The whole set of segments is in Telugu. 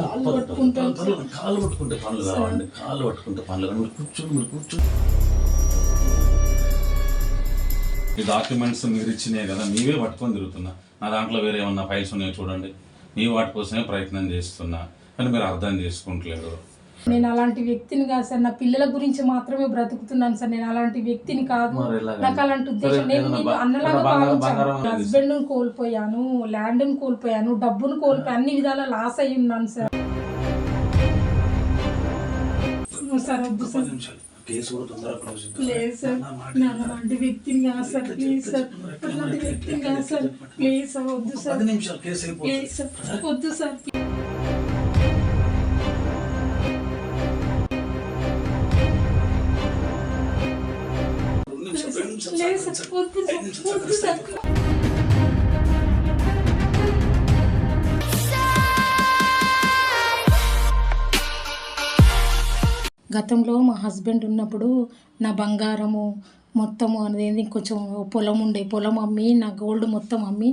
కాళ్ళు పట్టుకుంటే పనులు కావండి కాళ్ళు పట్టుకుంటే పనులు కావాలి మీరు కూర్చోండి మీరు కూర్చోండి. ఈ డాక్యుమెంట్స్ మీరు ఇచ్చినాయి కదా మీవే పట్టుకొని తిరుగుతున్నా. నా దాంట్లో వేరే ఏమన్నా ఫైల్స్ ఉన్నాయో చూడండి. మీ వాటి కోసమే ప్రయత్నం చేస్తున్నా. కానీ మీరు అర్థం చేసుకుంటలేరు నేను అలాంటి వ్యక్తిని కాదు సార్ నా పిల్లల గురించి మాత్రమే బ్రతుకుతున్నాను సార్. నేను అలాంటి వ్యక్తిని కాదు? నాకు అలాంటి ఉద్దేశం. నేను అన్నలాగా భావించాను. బంగారం అనేది హస్బెండ్ కోల్పోయాను ల్యాండ్ కోల్పోయాను డబ్బును కోల్పోయాను అన్ని విధాల లాస్ అయి ఉన్నాను సార్. సార్ వద్దు సార్. పది నిమిషాలు. కేసు కూడా తొందరగా క్లోజ్ చేద్దాం. Please sir. నేను అలాంటి వ్యక్తిని కాదు సార్ ప్లీజ్ సార్. అలాంటి వ్యక్తిని కాదు సార్ ప్లీజ్ సార్ వద్దు సార్. పది నిమిషాలు కేసు అయిపోతుంది ప్లీజ్ సార్. వద్దు సార్. గతంలో మా హస్బెండ్ ఉన్నప్పుడు నా బంగారము మొత్తం అనేది కొంచెం పొలం ఉండే పొలం అమ్మి నా గోల్డ్ మొత్తం అమ్మి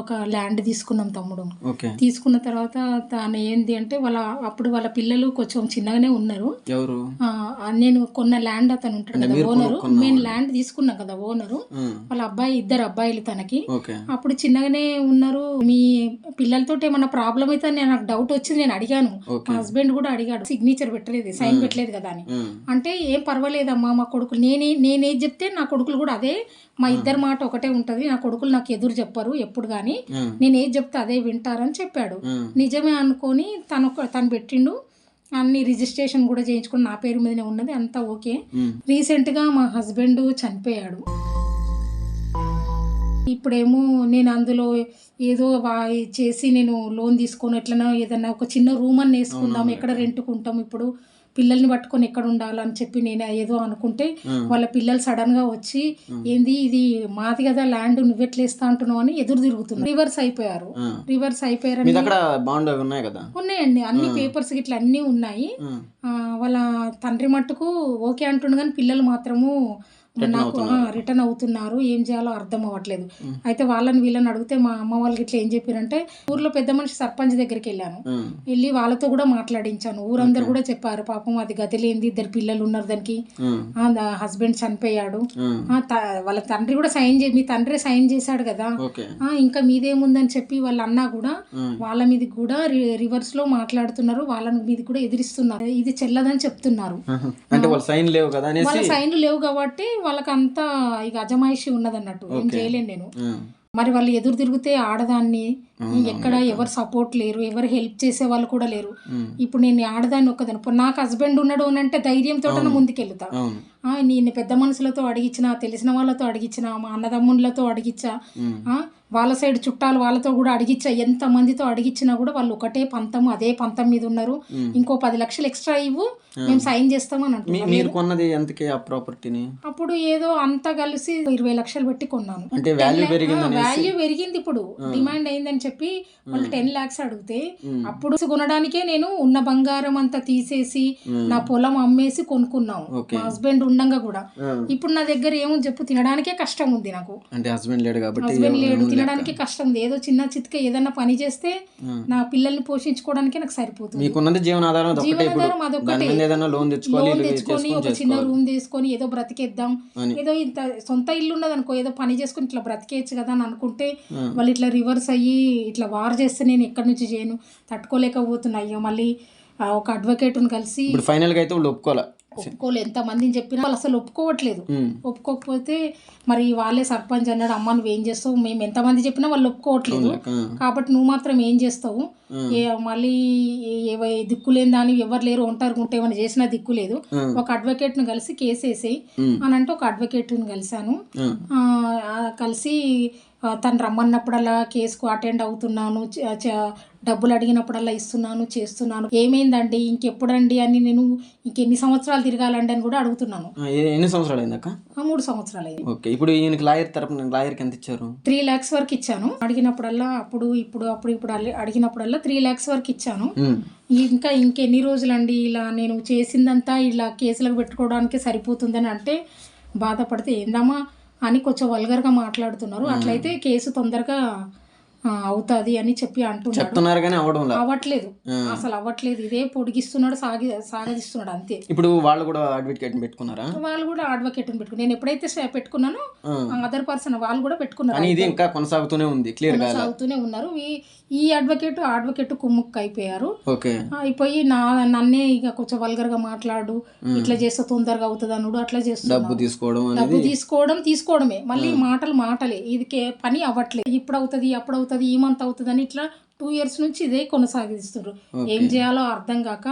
ఒక ల్యాండ్ తీసుకున్నాం తమ్ముడు. తీసుకున్న తర్వాత తను ఏంది అంటే వాళ్ళ అప్పుడు వాళ్ళ పిల్లలు కొంచెం చిన్నగానే ఉన్నారు. నేను కొన్న ల్యాండ్ అతను ఉంటాడు కదా ఓనరు మేము ల్యాండ్ తీసుకున్నాం కదా ఓనరు వాళ్ళ అబ్బాయి ఇద్దరు అబ్బాయిలు తనకి. అప్పుడు చిన్నగానే ఉన్నారు. మీ పిల్లలతో ఏమన్నా ప్రాబ్లం అయితే నేను నాకు డౌట్ వచ్చింది నేను అడిగాను. మా హస్బెండ్ కూడా అడిగాడు. సిగ్నేచర్ పెట్టలేదు సైన్ పెట్టలేదు కదా అని. అంటే ఏం పర్వాలేదమ్మా మా కొడుకులు నేనే నేనేది చెప్తే నా కొడుకులు కూడా అదే మా ఇద్దరి మాట ఒకటే ఉంటది. నా కొడుకులు నాకు ఎదురు చెప్పరు ఎప్పుడు కానీ నేను ఏది చెప్తే అదే వింటారని చెప్పాడు. నిజమే అనుకొని తను తను పెట్టిండు. అన్ని రిజిస్ట్రేషన్ కూడా చేయించుకుని నా పేరు మీదనే ఉన్నది అంతా ఓకే. రీసెంట్గా మా హస్బెండ్ చనిపోయాడు. ఇప్పుడేమో నేను అందులో ఏదో చేసి నేను లోన్ తీసుకొని ఎట్లనో ఏదన్నా ఒక చిన్న రూమ్ అని వేసుకుందాం ఎక్కడ రెంట్కుంటాం ఇప్పుడు. పిల్లల్ని పట్టుకొని ఎక్కడ ఉండాలని చెప్పి నేను ఏదో అనుకుంటే. వాళ్ళ పిల్లలు సడన్గా వచ్చి ఏంది ఇది మాది కదా ల్యాండ్ నువ్వెట్లా ఇస్తా అంటున్నావు అని ఎదురు తిరుగుతున్నారు. రివర్స్ అయిపోయారు. రివర్స్ ఉన్నాయి కదా? ఉన్నాయండి. అన్ని పేపర్స్ ఇట్లా అన్నీ ఉన్నాయి. వాళ్ళ తండ్రి మట్టుకు ఓకే అంటుండు కానీ పిల్లలు మాత్రము నాకు రిటర్న్ అవుతున్నారు. ఏం చేయాలో అర్థం అవ్వట్లేదు. అయితే వాళ్ళని వీళ్ళని అడిగితే మా అమ్మ వాళ్ళకి ఇట్లా ఏం చెప్పారంటే ఊర్లో పెద్ద మనిషి సర్పంచ్ దగ్గరికి వెళ్ళాను. వెళ్ళి వాళ్ళతో కూడా మాట్లాడించాను. ఊరందరూ కూడా చెప్పారు పాపం అది గతి లేనిది ఇద్దరు పిల్లలు ఉన్నారు దానికి. హస్బెండ్ చనిపోయాడు. వాళ్ళ తండ్రి కూడా సైన్ చే మీ తండ్రి సైన్ చేశాడు కదా. ఇంకా మీదేముందని చెప్పి వాళ్ళ అన్న కూడా వాళ్ళ మీద కూడా రివర్స్లో మాట్లాడుతున్నారు. వాళ్ళ మీద కూడా ఎదిరిస్తున్నారు. ఇది చెల్లదని చెప్తున్నారు. అంటే వాళ్ళ సైన్ లేవు కదా వాళ్ళ సైన్లు లేవు కాబట్టి వాళ్ళకంతా ఇక అజమాయిషి ఉన్నదన్నట్టు. ఏం చేయలేను నేను. మరి వాళ్ళు ఎదురు తిరిగితే ఆడదాన్ని ఎక్కడ ఎవరు సపోర్ట్ లేరు ఎవరు హెల్ప్ చేసే వాళ్ళు కూడా లేరు. ఇప్పుడు నేను ఆడదాన్ని ఒక్కదాన్ని. నాకు హస్బెండ్ ఉన్నాడు అని అంటే ధైర్యంతో ముందుకెళ్తా. నేను పెద్ద మనుషులతో అడిగించిన తెలిసిన వాళ్ళతో అడిగించిన మా అన్నదమ్ముళ్ళతో అడిగించా వాళ్ళ సైడ్ చుట్టాలు వాళ్ళతో కూడా అడిగించా ఎంత మందితో అడిగించినా కూడా వాళ్ళు ఒకటే పంతం అదే పంతం మీద ఉన్నారు. ఇంకో పది లక్షలు ఎక్స్ట్రా ఇవ్వు మేము. సైన్ చేస్తామని ప్రాపర్టీని? అప్పుడు ఏదో అంతా కలిసి ఇరవై లక్షలు పెట్టి కొన్నాను. వాల్యూ పెరిగింది ఇప్పుడు. డిమాండ్ అయిందని చెప్పి వాళ్ళు టెన్ లాక్స్ అడిగితే అప్పుడు కొనడానికే నేను ఉన్న బంగారం అంతా తీసేసి నా పొలం అమ్మేసి కొనుక్కున్నాం. మా హస్బెండ్ ఉండంగా కూడా. ఇప్పుడు నా దగ్గర ఏమో చెప్పు తినడానికే కష్టం ఉంది నాకు. అంటే హస్బెండ్ లేడు కాబట్టి హస్బెండ్ లేడు తినడానికి కష్టం ఉంది. ఏదో చిన్న చిత్క ఏదైనా పని చేస్తే నా పిల్లల్ని పోషించుకోవడానికే నాకు సరిపోతుంది. మీకున్నది జీవనాధారం జీవనాధారం అదొకటే. లోన్ తెచ్చుకొని ఒక చిన్న రూమ్ తీసుకొని ఏదో బ్రతికేద్దాం. ఏదో ఇంత సొంత ఇల్లు ఉన్నది అనుకో ఏదో పని చేసుకుని ఇట్లా బ్రతికేయచ్చు కదా అని అనుకుంటే వాళ్ళు ఇట్లా రివర్స్ అయ్యి ఇట్లా వార్ చేస్తే నేను ఎక్కడి నుంచి చేయను? తట్టుకోలేకపోతున్నా. అయ్యో మళ్ళీ ఒక అడ్వకేట్ని కలిసి ఇప్పుడు ఫైనల్గా అయితే వాళ్ళు ఒప్పుకోలే ఒప్పుకోలే. ఎంత మందిని చెప్పినా వాళ్ళు అసలు ఒప్పుకోవట్లేదు. ఒప్పుకోకపోతే మరి వాళ్ళే సర్పంచ్ అన్నాడు అమ్మ నువ్వేం చేస్తావు? మేము ఎంతమంది చెప్పినా వాళ్ళు ఒప్పుకోవట్లేదు. కాబట్టి నువ్వు మాత్రం ఏం చేస్తావు? ఏ మళ్ళీ ఏవో దిక్కు లేని దాని ఎవరు లేరు ఒంటరి ఉంటే ఏమైనా చేసినా దిక్కు లేదు. ఒక అడ్వకేట్ని కలిసి కేసు వేసేయి అని అంటే ఒక అడ్వకేట్ని కలిశాను. కలిసి తను రమ్మన్నప్పుడల్లా కేసుకు అటెండ్ అవుతున్నాను డబ్బులు అడిగినప్పుడల్లా ఇస్తున్నాను చేస్తున్నాను. ఏమైందండి? ఇంకెప్పుడండి అని నేను ఇంకెన్ని సంవత్సరాలు తిరగాలండి అని కూడా అడుగుతున్నాను. ఎన్ని సంవత్సరాలు మూడు సంవత్సరాలు అయింది ఓకే ఇప్పుడు ఈయనకి లాయర్ తరపున లాయర్కి ఎంత ఇచ్చారు? త్రీ ల్యాక్స్ వరకు ఇచ్చాను. అడిగినప్పుడల్లా అప్పుడు ఇప్పుడు అప్పుడు ఇప్పుడు అడిగినప్పుడల్లా త్రీ ల్యాక్స్ వరకు ఇచ్చాను. ఇంకా ఇంకెన్ని రోజులండి ఇలా నేను చేసిందంతా ఇలా కేసులకు పెట్టుకోవడానికి సరిపోతుందని అంటే బాధపడితే ఏందమ్మా అని కొంచెం వల్గర్గా మాట్లాడుతున్నారు. అట్లయితే కేసు తొందరగా అవుతుంది అని చెప్పి కానీ అవడంలా అవ్వట్లేదు. అసలు అవ్వట్లేదు. ఇదే పొడిగిస్తున్నాడు సాగి సాగదిస్తున్నాడు అంతే. ఇప్పుడు వాళ్ళు కూడా అడ్వకేట్ పెట్టుకున్నారా? వాళ్ళు కూడా అడ్వకేట్ని పెట్టుకుని నేను ఎప్పుడైతే పెట్టుకున్నానో అదర్ పర్సన్ వాళ్ళు కూడా పెట్టుకున్నారు కానీ ఇది ఇంకా కొనసాగుతూనే ఉంది. క్లియర్గా సాగుతూనే ఉన్నారు. ఈ అడ్వకేట్ అడ్వకేట్ కుమ్ముక్కు అయిపోయారు. అయిపోయి నా నన్నే ఇక కొంచెం వల్గర్గా మాట్లాడు ఇట్లా చేస్తే తొందరగా అవుతుంది అనుడు అట్లా చేస్తున్నాడు. డబ్బు తీసుకోవడం డబ్బు తీసుకోవడం తీసుకోవడమే. మళ్ళీ మాటలు మాటలే. ఇది పని అవ్వట్లేదు. ఇప్పుడు అవుతుంది అప్పుడు అవుతుంది ఈ మంత్ అవుతుంది అని ఇట్లా టూ ఇయర్స్ నుంచి ఇదే కొనసాగిస్తున్నారు ఏం చేయాలో అర్థం కాక.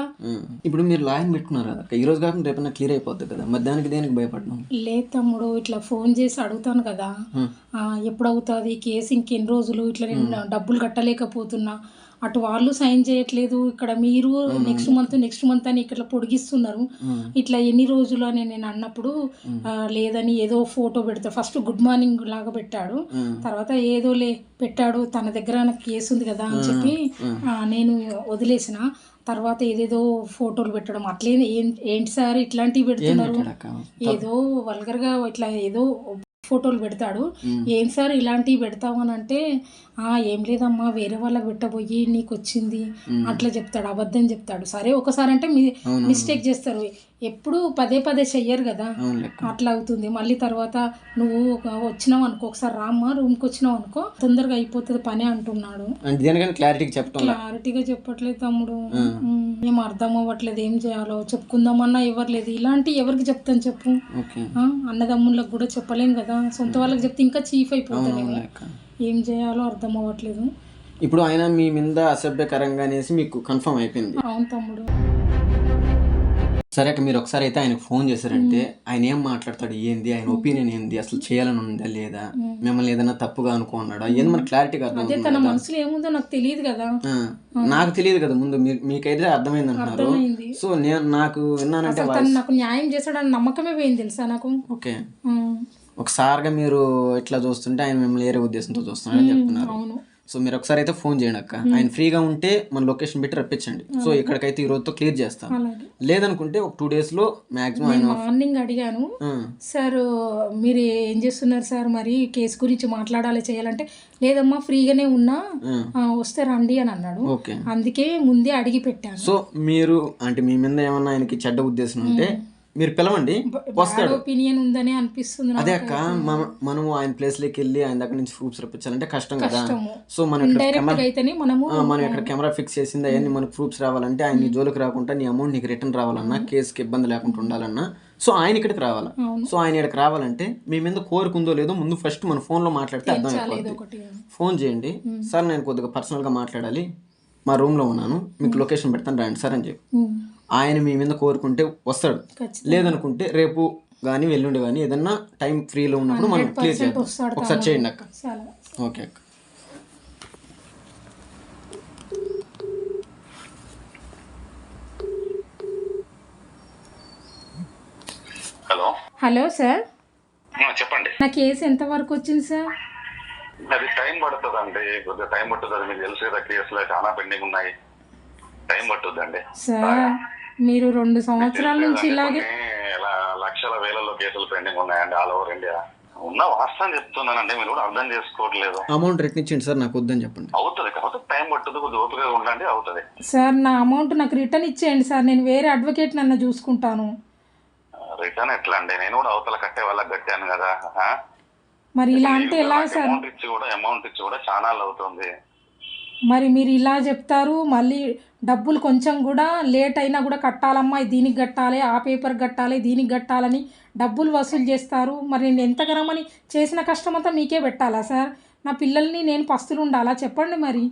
ఇప్పుడు మీరు లాయన్ పెట్టుకున్నారు? కదా ఈ రోజు కాకుండా రేపైనా క్లియర్ అయిపోద్ది కదా? మరి దానికి దేనికి భయపడడం లేదు తమ్ముడు ఇట్లా ఫోన్ చేసి అడుగుతాను కదా. ఎప్పుడు అవుతుంది కేసు ఇంకెన్ని రోజులు? ఇట్లా నేను డబ్బులు కట్టలేకపోతున్నా. అటు వాళ్ళు సైన్ చేయట్లేదు. ఇక్కడ మీరు నెక్స్ట్ మంత్ నెక్స్ట్ మంత్ అని ఇక్కడ పొడిగిస్తున్నారు. ఇట్లా ఎన్ని రోజులు అని నేను అన్నప్పుడు లేదని ఏదో ఫోటో పెడతాడు ఫస్ట్ గుడ్ మార్నింగ్ లాగా పెట్టాడు. తర్వాత ఏదో లే పెట్టాడు. తన దగ్గర నాకు కేసు ఉంది కదా అని చెప్పి నేను వదిలేసిన. తర్వాత ఏదేదో ఫోటోలు పెట్టడం. అట్లే ఏంటి సార్ ఇట్లాంటివి పెడుతున్నారు? ఏదో వల్గర్గా ఇట్లా ఏదో ఫోటోలు పెడతాడు. ఏం సార్ ఇలాంటివి పెడతావు అని అంటే "ఆ, ఏం లేదమ్మా వేరే వాళ్ళకి పెట్టబోయి నీకు వచ్చింది అట్లా చెప్తాడు అబద్ధం చెప్తాడు. సరే ఒకసారి అంటే మీ మిస్టేక్ చేస్తారు. ఎప్పుడు పదే పదే చెయ్యరు కదా. అట్లా అవుతుంది మళ్ళీ తర్వాత నువ్వు వచ్చినావు అనుకో ఒకసారి రామ్మా రూమ్కి వచ్చినావు అనుకో తొందరగా అయిపోతుంది పని అంటున్నాడు. క్లారిటీకి చెప్పడం. క్లారిటీగా చెప్పట్లేదు తమ్ముడు. ఏం అర్థం అవ్వట్లేదు ఏం చేయాలో చెప్పుకుందామన్నా ఎవరు లేదు ఇలాంటి ఎవరికి చెప్తాను చెప్పు. అన్నదమ్ములకు కూడా చెప్పలేం కదా. సొంత వాళ్ళకి చెప్తే ఇంకా చీఫ్ అయిపోతానేమో లెక్క ఏం చేయాలో అర్థం అవ్వట్లేదు. ఇప్పుడు ఆయన మీ మీద అసభ్యకరంగా అనేసి మీకు కన్ఫర్మ్ అయిపోయింది. అవును తమ్ముడు. సరే అక్క మీరు ఒకసారి అయితే ఆయనకు ఫోన్ చేశారంటే ఆయన ఏం మాట్లాడతాడు ఏంది ఆయన ఒపీనియన్ ఏంది అసలు చేయాలని ఉందా లేదా మిమ్మల్ని ఏదైనా తప్పుగా అనుకున్నాడా? ఏంది మన క్లారిటీగా అర్థం తన మనసులో ఏముందో నాకు తెలియదు కదా. నాకు తెలియదు కదా ముందు మీకైతే అర్థమైంది. అంటున్నారు. సో నేను నాకు విన్నానంటే నాకు న్యాయం చేశాడని నమ్మకమే పోయింది తెలుసా నాకు? ఓకే. ఒకసారిగా మీరు ఇట్లా చూస్తుంటే ఆయన మిమ్మల్ని వేరే ఉద్దేశంతో చూస్తున్నారని చెప్తున్నారు. సో మీరు ఒకసారి అయితే ఫోన్ చేయండి అక్క. ఆయన ఫ్రీగా ఉంటే మన లొకేషన్ పెట్టి రప్పించండి. సో ఇక్కడికైతే ఈ రోజుతో క్లియర్ చేస్తాను. లేదనుకుంటే ఒక టూ డేస్లో మాక్సిమం ఆయన మార్నింగ్ అడిగాను. సార్ మీరు ఏం చేస్తున్నారు సార్? మరి కేసు గురించి మాట్లాడాలి చేయాలంటే లేదమ్మా ఫ్రీగానే ఉన్నా వస్తే రండి అని అన్నాడు. అందుకే ముందే అడిగి పెట్టాను. సో మీరు అంటే మీ మీద ఏమన్నా ఆయనకి చెడ్డ ఉద్దేశం ఉంటే మీరు పిలవండి వస్తాడు. ఒపీనియన్ ఉందనే అనిపిస్తుంది అదే అక్క మనం మనము ఆయన ప్లేస్లోకి వెళ్ళి ఆయన దగ్గర నుంచి ప్రూఫ్స్ రప్పించాలంటే కష్టం కదా. సో మనం మనం ఇక్కడ కెమెరా ఫిక్స్ చేసింది అవన్నీ మనకు ప్రూఫ్స్ రావాలంటే ఆయన నీ జోలికి రాకుండా నీ అమౌంట్ నీకు రిటర్న్ రావాలన్నా కేసుకి ఇబ్బంది లేకుండా ఉండాలన్నా సో ఆయన ఇక్కడికి రావాలా. సో ఆయన ఇక్కడికి రావాలంటే మీ మీద కోరుకుందో లేదో ముందు ఫస్ట్ మన phone లో మాట్లాడితే అర్థం ఒకటి ఫోన్ చేయండి. సార్ నేను కొద్దిగా personal గా మాట్లాడాలి. మా room లో ఉన్నాను. మీకు లొకేషన్ పెడతాను రండి సార్ అని చెప్పి. ఆయన మీ మీద కోరుకుంటే వస్తాడు. లేదనుకుంటే రేపు కానీ ఎల్లుండి కానీ ఏదన్నా టైం ఫ్రీలో ఉన్నప్పుడు మనం క్లియర్ చేద్దాం. ఒకసారి చేయండి అక్క. ఓకే అక్క. హలో. Hello sir. చెప్పండి. నా కేసు ఎంత వరకు వచ్చింది సార్? అది టైం పడుతుందండి. కొద్దిగా టైం పడుతుంది మీకు తెలుసు కదా కేసులు చాలా పెండింగ్ ఉన్నాయి. టైం పట్టుద్దండి. సార్. మీరు రెండు సంవత్సరాల నుంచి ఇలాగే లక్షల వేలలో కేసులు పెండింగ్ ఉన్నాయండి ఆల్ ఓవర్ ఇండియా. ఉన్న వాస్తవం చెప్తున్నానండి మీరు కూడా అర్థం చేసుకోవట్లేదు. అమౌంట్ రిటర్న్ ఇచ్చిండి సార్ నాకు వద్దని చెప్పండి. అవుతుంది కాకపోతే టైం పట్టుద్ది కొద్దిగా ఓపికగా ఉండండి అవుతుంది. సార్ నా అమౌంట్ నాకు రిటర్న్ ఇచ్చేయండి సార్ నేను వేరే అడ్వకేట్ నన్ను చూసుకుంటాను. రిటర్న్ ఎట్లా అండి నేను కూడా అవతల కట్టే వాళ్ళకి కట్టాను కదా మరి ఇలా అంటే ఎలా సార్? అమౌంట్ ఇచ్చి కూడా అమౌంట్ ఇచ్చి కూడా చాలా అవుతుంది. మరి మీరు ఇలా చెప్తారు మళ్ళీ డబ్బులు కొంచెం కూడా లేట్ అయినా కూడా కట్టాలమ్మా దీనికి కట్టాలి ఆ పేపర్ కట్టాలి దీనికి కట్టాలని డబ్బులు వసూలు చేస్తారు. మరి నేను ఎంతగానమని చేసిన కష్టం అంతా మీకే పెట్టాలా సార్? నా పిల్లల్ని నేను పస్తులు ఉండాలా? చెప్పండి మరి.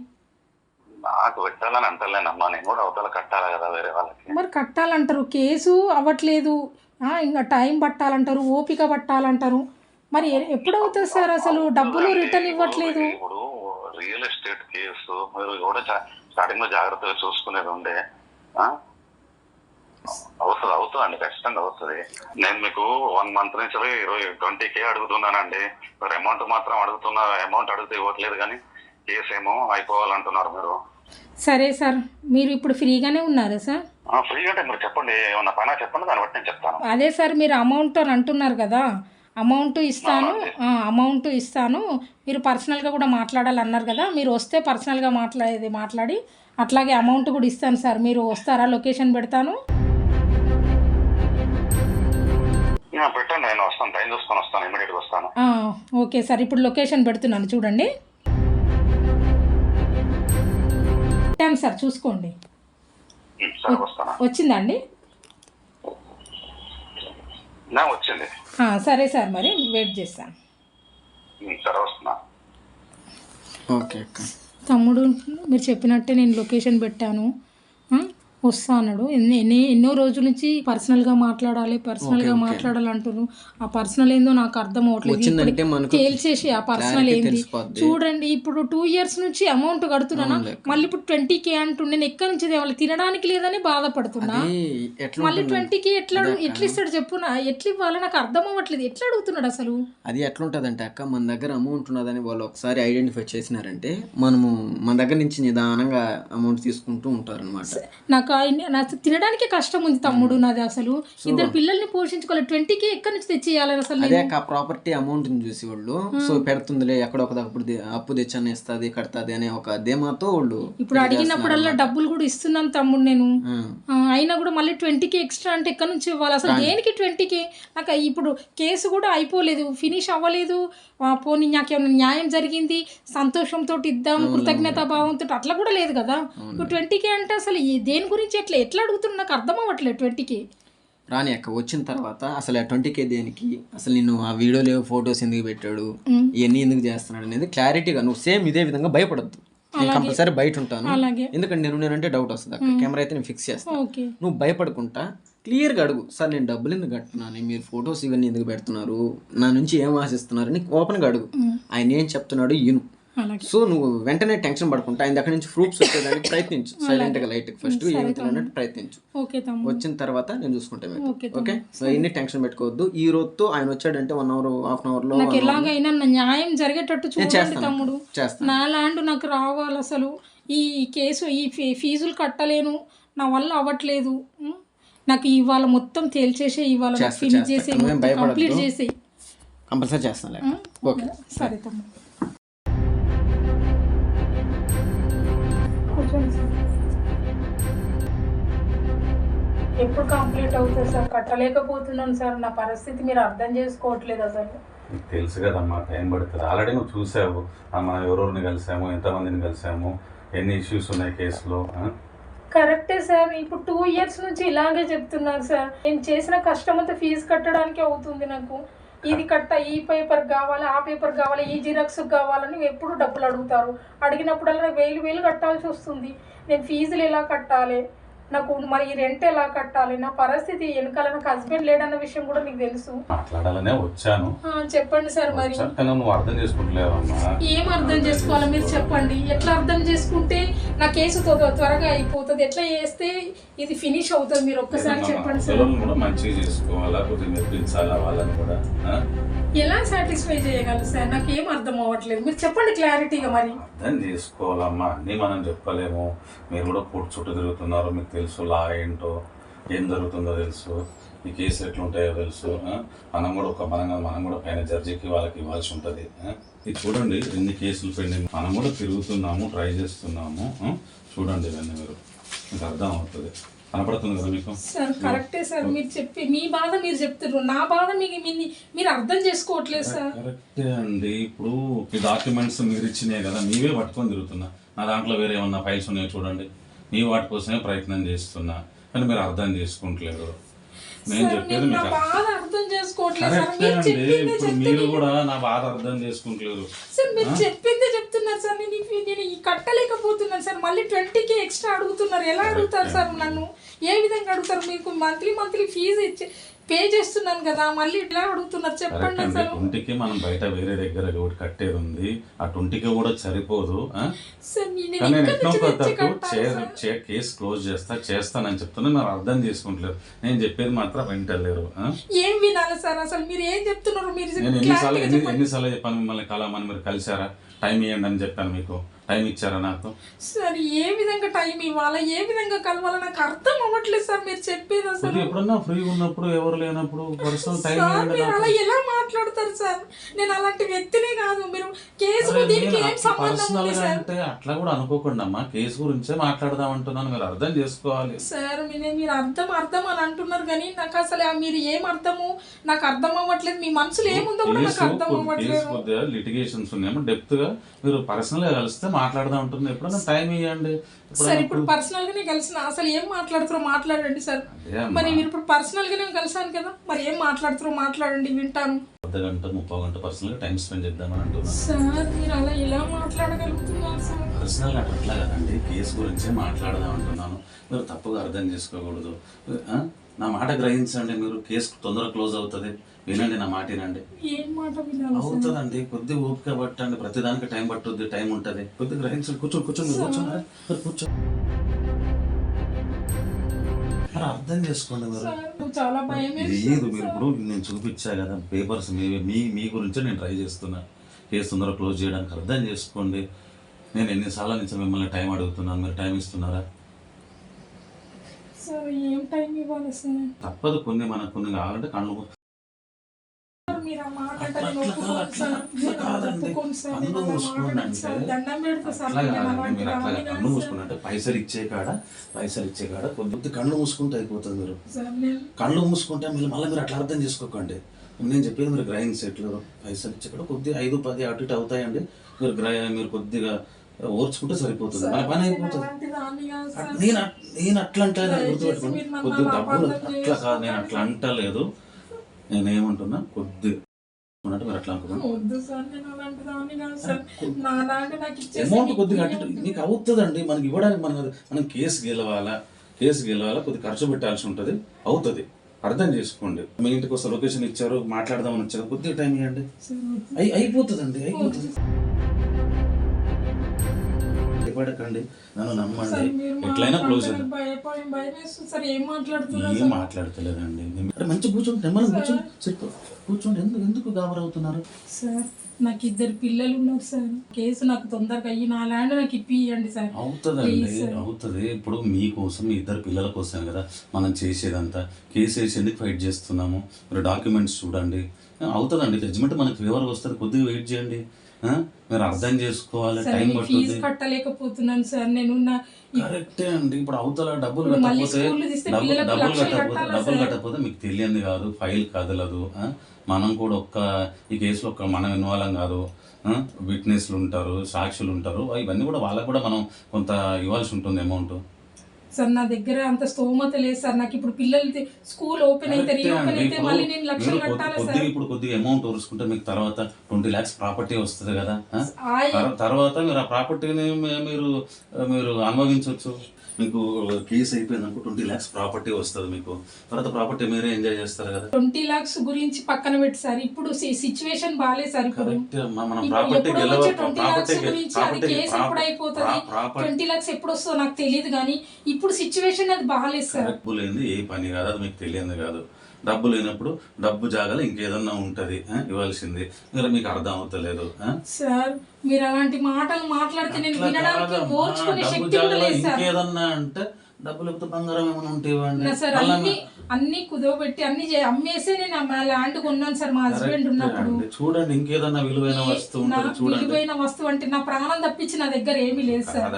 నాకు పెట్టాలని అంటలేనమ్మా. నేను కూడా అవతల కట్టాలి కదా వేరే వాళ్ళకి? మరి కట్టాలంటారు. కేసు అవ్వట్లేదు. ఇంకా టైం పట్టాలంటారు ఓపిక పట్టాలంటారు. మరి ఎప్పుడు అవుతుంది సార్ అసలు? డబ్బులు రిటర్న్ ఇవ్వట్లేదు. ఇప్పుడు రియల్ ఎస్టేట్ కేసు మీరు కూడా స్టార్టింగ్లో జాగ్రత్తగా చూసుకునేది ఉండే? అవుతుంది అవుతుందండి ఖచ్చితంగా అవుతుంది. నేను మీకు వన్ మంత్ నుంచి ఇరవై ట్వంటీ కే అడుగుతున్నానండి. మీరు అమౌంట్ మాత్రం అడుగుతున్న అమౌంట్ అడిగితే ఇవ్వట్లేదు కానీ కేసు ఏమో అయిపోవాలంటున్నారు మీరు. సరే సార్ మీరు ఇప్పుడు ఫ్రీగానే ఉన్నారా సార్? ఫ్రీ అంటే మీరు చెప్పండి ఏమన్నా పైన చెప్పండి దాన్ని బట్టి నేను చెప్తాను. అదే సార్ మీరు అమౌంట్ అని అంటున్నారు కదా. అమౌంట్ ఇస్తాను. అమౌంట్ ఇస్తాను. మీరు పర్సనల్గా కూడా మాట్లాడాలన్నారు కదా మీరు వస్తే పర్సనల్గా మాట్లాడేది మాట్లాడి అట్లాగే అమౌంట్ కూడా ఇస్తాను సార్. మీరు వస్తారా లొకేషన్ పెడతాను? నేను వస్తాను టైం వస్తాను వస్తాను. Okay sir. ఇప్పుడు లొకేషన్ పెడుతున్నాను చూడండి. పెట్టాను సార్ చూసుకోండి. వస్తాను. వచ్చిందా సరే సార్ మరి వెయిట్ చేస్తాను సరే వస్తున్నా. ఓకే తమ్ముడు మీరు చెప్పినట్టే నేను లొకేషన్ పెట్టాను. వస్తా అన్నాడు. ఎన్ని ఎన్ని ఎన్నో రోజుల నుంచి పర్సనల్గా మాట్లాడాలి పర్సనల్గా మాట్లాడాలి అంటున్నారు ఆ పర్సనల్ ఏందో నాకు అర్థం మనకు తేల్చేసి ఆ పర్సనల్ ఏంది. చూడండి ఇప్పుడు టూ ఇయర్స్ నుంచి అమౌంట్ కడుతున్నానా? మళ్ళీ ఇప్పుడు ట్వంటీ కే అంటుండే నేను ఎక్కడి నుంచి తేవాలి తినడానికి లేదని బాధపడుతున్నా. ఎట్లా మళ్ళీ ఉంటుంది? ట్వంటీకి ఎట్లా ఎట్లా ఇస్తాడు చెప్పు నా ఎట్లా ఇవ్వాలో నాకు అర్థం అవ్వట్లేదు. ఎట్లా అడుగుతున్నాడు అసలు? అది ఎట్లుంటుందంటే అక్క మన దగ్గర అమౌంట్ ఉన్నదని వాళ్ళు ఒకసారి ఐడెంటిఫై చేసినారంటే మనము మన దగ్గర నుంచి నిదానంగా అమౌంట్ తీసుకుంటూ ఉంటారు అనమాట నాకు నాకు తినడానికి కష్టం ఉంది తమ్ముడు నాది అసలు. ఇద్దరు పిల్లల్ని పోషించుకోవాలి. ట్వంటీకి ఎక్కడి నుంచి తెచ్చేయాలి అసలు అదే నేను? ఆ ప్రాపర్టీ అమౌంట్ చూసి వాళ్ళు సో పెడుతుందిలే ఎక్కడ ఒక అప్పు తెచ్చని ఇస్తుంది కడతాది అనే ఒక ధీమాతో వాళ్ళు ఇప్పుడు అడిగినప్పుడల్లా డబ్బులు కూడా ఇస్తున్నాను తమ్ముడు నేను. ఆ, అయినా కూడా మళ్ళీ ట్వంటీకి ఎక్స్ట్రా అంటే ఎక్కడి నుంచి ఇవ్వాలి? అసలు దేనికి ట్వంటీకి? నాకు ఇప్పుడు కేసు కూడా అయిపోలేదు ఫినిష్ అవ్వలేదు. పోనీ నాకేమైనా న్యాయం జరిగింది సంతోషంతో ఇద్దాం కృతజ్ఞతా భావంతో అట్లా కూడా లేదు కదా. ఇప్పుడు ట్వంటీకి అంటే అసలు దేని గురించి ఎట్లా ఎట్లా అడుగుతున్నా నాకు అర్థం అవ్వట్లేదు ట్వంటీకి. రాని అక్క వచ్చిన తర్వాత అసలు ఆ ట్వంటీ కే దేనికి? అసలు నేను ఆ వీడియోలో ఫొటోస్ ఎందుకు పెట్టాడు? ఇవన్నీ ఎందుకు చేస్తున్నాడు అనేది క్లారిటీగా నువ్వు సేమ్ ఇదే విధంగా భయపడద్దు. నేను కంపల్సరీ బయట ఉంటాను ఎందుకంటే నేను నేనంటే డౌట్ వస్తుంది అక్క. కెమెరా అయితే నేను ఫిక్స్ చేస్తాను నువ్వు భయపడకుండా క్లియర్గా అడుగు. సార్ నేను డబ్బులు ఎందుకు కట్టున్నాను మీరు ఫొటోస్ ఇవన్నీ ఎందుకు పెడుతున్నారు? నా నుంచి ఏం ఆశిస్తున్నారని ఓపెన్గా అడుగు. ఆయన ఏం చెప్తున్నాడు ఈను సో నువ్వు వెంటనే టెన్షన్ పడకుండా ఆయన దగ్గర నుంచి ప్రూఫ్స్ వచ్చేదానికి ప్రయత్నించు. సైలెంట్గా లైట్ ఫస్ట్ ఏమవుతున్నట్టు ప్రయత్నించు. వచ్చిన తర్వాత నేను చూసుకుంటాను ఓకే సో ఇన్ని టెన్షన్ పెట్టుకోవద్దు. ఈ రోజుతో ఆయన వచ్చాడంటే వన్ అవర్ హాఫ్ అన్ అవర్లో నాకు ఎలాగైనా న్యాయం జరిగేటట్టు చూడండి చేస్తాను. తమ్ముడు. నా ల్యాండ్ నాకు రావాలి అసలు. ఈ కేసు ఈ ఫీజులు కట్టలేను. నా వల్ల అవ్వట్లేదు? నాకు ఇవాళ మొత్తం తేల్చేసే ఇవాళ ఫినిష్. చేసే. కంప్లీట్ చేసేయి. కంపల్సరీ చేస్తాను? ఓకే. సరే తమ్ముడు. కూర్చోండి సార్. ఎప్పుడు కంప్లీట్ అవుతుంది సార్? కట్టలేకపోతున్నాను సార్. నా పరిస్థితి మీరు అర్థం చేసుకోవట్లేదు అసలు. నీకు తెలుసు కదమ్మా టైం పడుతుంది. ఆల్రెడీ నువ్వు చూసావు. అమ్మ ఎవరెవరిని కలిసాము ఎంతమందిని కలిసాము ఎన్ని ఇష్యూస్ ఉన్నాయి కేసులో? కరెక్టే సార్. ఇప్పుడు టూ ఇయర్స్ నుంచి ఇలాగే చెప్తున్నారు సార్. నేను చేసిన కష్టం అంతా ఫీజు కట్టడానికి అవుతుంది నాకు. ఇది కట్ట ఈ పేపర్ కావాలి ఆ పేపర్ కావాలి ఈ జిరాక్స్ కావాలని ఎప్పుడు డబ్బులు అడుగుతారు? అడిగినప్పుడల్లా వేలు వేలు కట్టాల్సి వస్తుంది. నేను ఫీజులు ఎలా కట్టాలి? నాకు మరి ఈ రెంట్ ఎలా కట్టాలి? నా పరిస్థితి వెనకాల నాకు హస్బెండ్ లేడన్న విషయం కూడా మీకు తెలుసు. మాట్లాడాలనే వచ్చాను. చెప్పండి సార్ మరి. నువ్వు అర్థం చేసుకుంటలేవమ్మా. ఏం అర్థం చేసుకోవాలో మీరు చెప్పండి. ఎట్లా అర్థం చేసుకుంటే నా కేసు త్వ- త్వరగా అయిపోతుంది. ఎట్లా చేస్తే ఇది ఫినిష్ అవుతుంది? మీరు ఒక్కసారి చెప్పండి సార్. కూడా మంచిగా చేసుకోవాలా? కొద్దిగా మెప్పించాలా వాళ్ళని కూడా? ఎలా సాటిస్ఫై చేయగలరు సార్? నాకు ఏం అర్థం అవ్వట్లేదు. మీరు చెప్పండి క్లారిటీగా మరి. అర్థం చేసుకోవాలమ్మా. అన్నీ మనం చెప్పలేము. మీరు కూడా కోర్టు చుట్టూ తిరుగుతున్నారు. మీకు తెలుసు లా ఏంటో ఏం జరుగుతుందో తెలుసు. ఈ కేసులు ఎట్లుంటాయో తెలుసు. మనం కూడా ఒక మనం మనం కూడా పైన జడ్జికి వాళ్ళకి ఇవ్వాల్సి ఉంటుంది. ఇది చూడండి ఎన్ని కేసులు పెండింగ్ మనం కూడా తిరుగుతున్నాము ట్రై చేస్తున్నాము. చూడండి ఇవన్నీ మీరు. మీకు అర్థం అవుతుంది. కనపడుతుంది కదా మీకు? సార్ కరెక్టే సార్. మీరు చెప్పి మీ బాధ మీరు చెప్తున్నారు. నా బాధ మీకు మీరు అర్థం చేసుకోవట్లేదు సార్. కరెక్టే అండి. ఇప్పుడు డాక్యుమెంట్స్ మీరు ఇచ్చినాయి కదా మీవే పట్టుకొని తిరుగుతున్నా. నా దాంట్లో వేరే ఏమన్నా ఫైల్స్ ఉన్నాయో చూడండి. మీ వాటి కోసమే ప్రయత్నం చేస్తున్నా. కానీ మీరు అర్థం చేసుకుంటలేరు నేను చెప్పేది మీకు బాధ అర్థం చేసుకోవట్లేదు ఇప్పుడు మీరు కూడా నా బాధ అర్థం చేసుకుంటలేరు సార్ మీరు చెప్పిందే చెప్తున్నారు సార్. నేను నేను ఈ కట్టలేకపోతున్నాను సార్. మళ్ళీ ట్వంటీకి ఎక్స్ట్రా అడుగుతున్నారు. ఎలా అడుగుతారు సార్ నన్ను? ఏ విధంగా అడుగుతారు? మీకు మంత్లీ మంత్లీ ఫీజు ఇచ్చి పే చేస్తున్నాను కదా మళ్ళీ ఇలా అడుగుతున్నారు చెప్పండి అసలు. ట్వంటీకి మనం బయట వేరే దగ్గర ఒకటి కట్టేది ఉంది. ఆ ట్వంటీకి కూడా సరిపోదు కేసు క్లోజ్ చేస్తా చేస్తానని చెప్తున్నా మీరు అర్థం చేసుకుంటలేరు నేను చెప్పేది మాత్రం వింటలేరు? ఏం వినాలి సార్? అసలు మీరు ఏం చెప్తున్నారు? మీరు నేను ఎన్నిసార్లు. ఎన్నిసార్లు చెప్పాను మిమ్మల్ని కలవమని? మీరు కలిసారా? టైం ఇవ్వండి అని చెప్పాను మీకు. టైం ఇచ్చారా నాకు? సార్ ఏ విధంగా టైం ఇవ్వాలా? ఏ విధంగా కలవాలా? నాకు అర్థం అవ్వట్లేదు సార్ మీరు చెప్పేది అసలు. ఎప్పుడన్నా ఫ్రీగా ఉన్నప్పుడు ఎవరు లేనప్పుడు పర్సనల్ టైం సార్ మీరు అలా ఎలా మాట్లాడతారు సార్? నేను అలాంటి వ్యక్తినే కాదు. మీరు కేసుకు దీనికి ఏం సంబంధం పర్సనల్ ఉంది సార్? అంటే అట్లా కూడా అనుకోకుండా అమ్మా. కేసు గురించే మాట్లాడదాం అంటున్నాను. మీరు అర్థం చేసుకోవాలి. సార్ మీరు మీరు అర్థం అర్థం అని అంటున్నారు కానీ నాకు అసలు మీరు ఏం అర్థము? నాకు అర్థం అవ్వట్లేదు. మీ మనసులో ఏముందో కూడా నాకు కేసు అర్థం కేసు అవ్వట్లేదు. లిటిగేషన్స్ ఉన్నాయేమో డెప్త్గా మీరు పర్సనల్గా కలిస్తే మాట్లాడదాం ఉంటుంది. ఎప్పుడైనా టైం ఇవ్వండి సార్ ఇప్పుడు పర్సనల్ గానే కలిసిన అసలు ఏం మాట్లాడుతారో మాట్లాడండి సార్. మరి మీరు ఇప్పుడు పర్సనల్ గానే కలిసాను కదా. మరి ఏం మాట్లాడుతారో మాట్లాడండి వింటాను. అర్ధ గంట ముప్పై గంట పర్సనల్గా టైం స్పెండ్ చేద్దామని అంటున్నాను సార్ మీరు అలా ఎలా మాట్లాడగలుగుతున్నారు సార్? పర్సనల్గా అట్లా కదండి. కేసు గురించే మాట్లాడదాం అంటున్నాను. మీరు తప్పుగా అర్థం చేసుకోకూడదు? నా మాట గ్రహించండి మీరు. కేసు తొందరగా క్లోజ్ అవుతుంది. వినండి నా మాట వినండి. ఏం మాట అవుతుందండి కొద్ది ఓపిక పట్టండి ప్రతిదానికి టైం పట్టుద్ది టైం ఉంటుంది. కొద్ది గ్రహించండి కూర్చో కూర్చోండి మీరు కూర్చోండి మీరు కూర్చో మరి అర్థం చేసుకోండి మీరు. చాలా భయం లేదు మీరు ఇప్పుడు నేను చూపించా కదా పేపర్స్ మీ మీ గురించే నేను ట్రై చేస్తున్నా. కేసు తొందరగా క్లోజ్ చేయడానికి అర్థం చేసుకోండి. నేను ఎన్నిసార్లు నుంచి మిమ్మల్ని టైం అడుగుతున్నాను మీరు టైం ఇస్తున్నారా? తప్పదు కొన్ని మనకు కొన్ని కావాలంటే కళ్ళు మూ- సార్, మీరు ఆ మాట అంటే అట్లా నేను ఒప్పుకోను అట్లా సార్. అట్లా నేను కాదండి. ఒప్పుకోను సార్. కళ్ళు నేను అలా మూసుకోండి మాట్లాడను అంటే సార్. దండం పెడతా సార్. అట్లా నేను కాదండి అలాంటి మీరు అట్లా వాడిని కళ్ళు కాదు మూసుకుంటే పైసలు ఇచ్చే కాడ పైసలు ఇచ్చే కాడ కొద్ది కళ్ళు మూసుకుంటే అయిపోతుంది మీరు కళ్ళు మూసుకుంటే మీరు మళ్ళీ మీరు అట్లా అర్థం చేసుకోకండి నేను చెప్పేది మీరు గ్రహింగ్ సెట్లు పైసలు ఇచ్చే కాడ కొద్దిగా ఐదు పది అటు ఇటు అవుతాయండి మీరు గ్రహ మీరు కొద్దిగా ఓర్చుకుంటే సరిపోతుంది మన పని అయిపోతుంది. నేను నేను అట్లా అంటే గుర్తుపెట్టుకోండి కొద్దిగా డబ్బులు అట్లా కాదు నేను. అట్లా అంటలేదు నేను ఏమంటున్నా కొద్దిగా ఉన్నట్టు మీరు అట్లా అనుకున్నాను వద్దు సార్ నేను అలాంటి దాన్ని కాదు సార్. నా దాంట్లో నాకు ఇచ్చేసి అమౌంట్ కొద్దిగా ఏం అటు మీకు అవుతుందండి మనకి ఇవ్వడానికి మన మనం కేసు గెలవాలా కేసు గెలవాలా కొద్ది ఖర్చు పెట్టాల్సి ఉంటుంది అవుతుంది. అర్థం చేసుకోండి. మీ ఇంటికి వస్తే లొకేషన్ ఇచ్చారు మాట్లాడదామని వచ్చారు కొద్దిగా టైం ఇవ్వండి. అయిపోతుందండి అయిపోతుంది. భయపడకండి. నన్ను నమ్మండి. ఎట్లయినా క్లోజ్ ఏం? మాట్లాడతలేదండి. అరే మంచి కూర్చోండి నెమ్మది కూర్చోండి. సరిపో కూర్చోండి. ఎందుకు ఎందుకు గాబరవుతున్నారు సార్ నాకు ఇద్దరు పిల్లలు ఉన్నారు సార్. కేసు నాకు తొందరగా అయ్యి నా ల్యాండ్ నాకు ఇప్పియండి సార్. అవుతుందండి. అవుతుంది. ఇప్పుడు మీకోసం మీ ఇద్దరు పిల్లల కోసం కదా మనం చేసేదంతా. కేసు వేసి ఎందుకు ఫైట్ చేస్తున్నాము? మీరు డాక్యుమెంట్స్ చూడండి. అవుతుందండి. జడ్జిమెంట్ మనకి ఫేవర్గా వస్తుంది. కొద్దిగా వెయిట్ చేయండి? మీరు అర్థం చేసుకోవాలి టైం ఫీజు పడుతుంది. కట్టలేకపోతున్నాను సార్ నేను కరెక్టే అండి. ఇప్పుడు అవతల డబ్బులు కట్టకపోతే డబ్బులు లక్షలు కట్టకపోతే డబ్బులు? కట్టకపోతే మీకు తెలియంది కాదు ఫైల్ కదలదు? మనం కూడా ఒక్క ఈ కేసులో ఒక్క మనం ఇన్వాల్వ్ కాదు విట్నెస్లు ఉంటారు సాక్షులు ఉంటారు ఇవన్నీ కూడా వాళ్ళకు కూడా మనం కొంత ఇవ్వాల్సి ఉంటుంది అమౌంట్. సార్ నా దగ్గర అంత స్తోమత లేదు సార్. నాకు ఇప్పుడు పిల్లలు స్కూల్ ఓపెన్ అయితే రీఓపెన్. అయితే మళ్ళీ నేను లక్షలు కట్టాలా కొద్దిగా సార్? ఇప్పుడు కొద్దిగా అమౌంట్ ఊరుసుకుంటే మీకు తర్వాత ట్వంటీ ల్యాక్స్ ప్రాపర్టీ వస్తుంది కదా తర్వాత మీరు ఆ ప్రాపర్టీని మీరు మీరు అనుభవించవచ్చు మీకు కేసు అయిపోయిందనుకో ట్వంటీ ల్యాక్స్ ప్రాపర్టీ వస్తుంది మీకు. తర్వాత ప్రాపర్టీ మీరే ఎంజాయ్ చేస్తారు కదా. ట్వంటీ లాక్స్ గురించి పక్కన పెట్టి సార్ ఇప్పుడు సిచ్యువేషన్ బాగాలేదు సార్ ఇప్పుడు. కరెక్ట్ మనం ప్రాపర్టీ ఎప్పుడో గెలవ వచ్చే 20 ప్రాపర్టీ lakhs గురించి? అది కేసు ఎప్పుడు అయిపోతుంది ప్రాపర్టీ ట్వంటీ లాక్స్ ఎప్పుడు వస్తుందో నాకు తెలియదు కానీ ఇప్పుడు సిచ్యువేషన్ అది బాగాలేదు సార్. లేనిది ఏ పని కాదు అది మీకు తెలియదు కాదు. డబ్బు లేనప్పుడు డబ్బు జాగాలో ఇంకేదన్నా ఉంటది ఇవ్వాల్సింది మీరు మీకు అర్థం అవుతలేదు? సార్ మీరు అలాంటి మాటలు మాట్లాడితే నేను వినడానికి. ఓర్చుకునే శక్తి ఇంకేదన్నా అంటే డబ్బు లేకపోతే బంగారం ఏమైనా ఉంటే ఇవ్వండి అన్ని కుదవబెట్టి అన్ని అమ్మేసే నేను మా ల్యాండ్ కొన్నాను సార్ మా హస్బెండ్ ఉన్నప్పుడు. చూడండి ఇంకేదన్నా విలువైన వస్తువు విలువైన వస్తువు అంటే నా ప్రాణం తప్పించి నా దగ్గర ఏమీ లేదు సార్.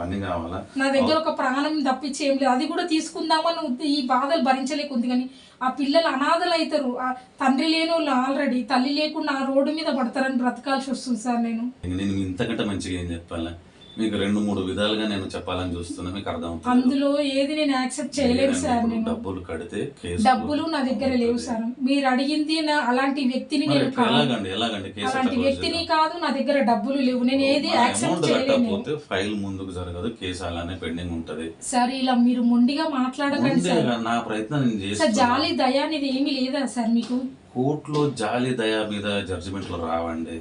పని కావాలా? నా దగ్గర ఒక ప్రాణం తప్పించి ఏం లేదు. అది కూడా తీసుకుందామని ఈ బాధలు భరించలేకుంది కానీ ఆ పిల్లలు అనాథలు అవుతారు ఆ తండ్రి లేని వాళ్ళు ఆల్రెడీ తల్లి లేకుండా ఆ రోడ్డు మీద పడతారని బ్రతకాల్సి వస్తుంది సార్ నేను. నేను ఇంతకంటే మంచిగా ఏం చెప్పాలా? మీకు రెండు మూడు విధాలుగా నేను చెప్పాలని చూస్తున్నా మీకు అర్థం అందులో ఏది నేను యాక్సెప్ట్ చేయలేను సార్ నేను. డబ్బులు కడితే డబ్బులు నా దగ్గర లేవు సార్. మీరు అడిగింది నా- అలాంటి వ్యక్తిని నేను ఎలాగండి ఎలాగండి కేసు అలాంటి వ్యక్తిని కాదు నా దగ్గర డబ్బులు లేవు. నేను ఏది యాక్సెప్ట్. కట్టకపోతే ఫైల్ ముందుకు జరగదు కేసు అలానే పెండింగ్ ఉంటది. సార్ ఇలా మీరు మొండిగా మాట్లాడకండి సార్. నా ప్రయత్నం నేను చేస్తాను జాలి దయ అనేది ఏమీ లేదా సార్ మీకు? కోర్టులో జాలి దయ మీద జడ్జిమెంట్లు రావండి.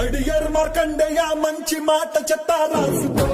అడియర్ మార్కండయ్య మంచి మాట చెత్త రాసుకో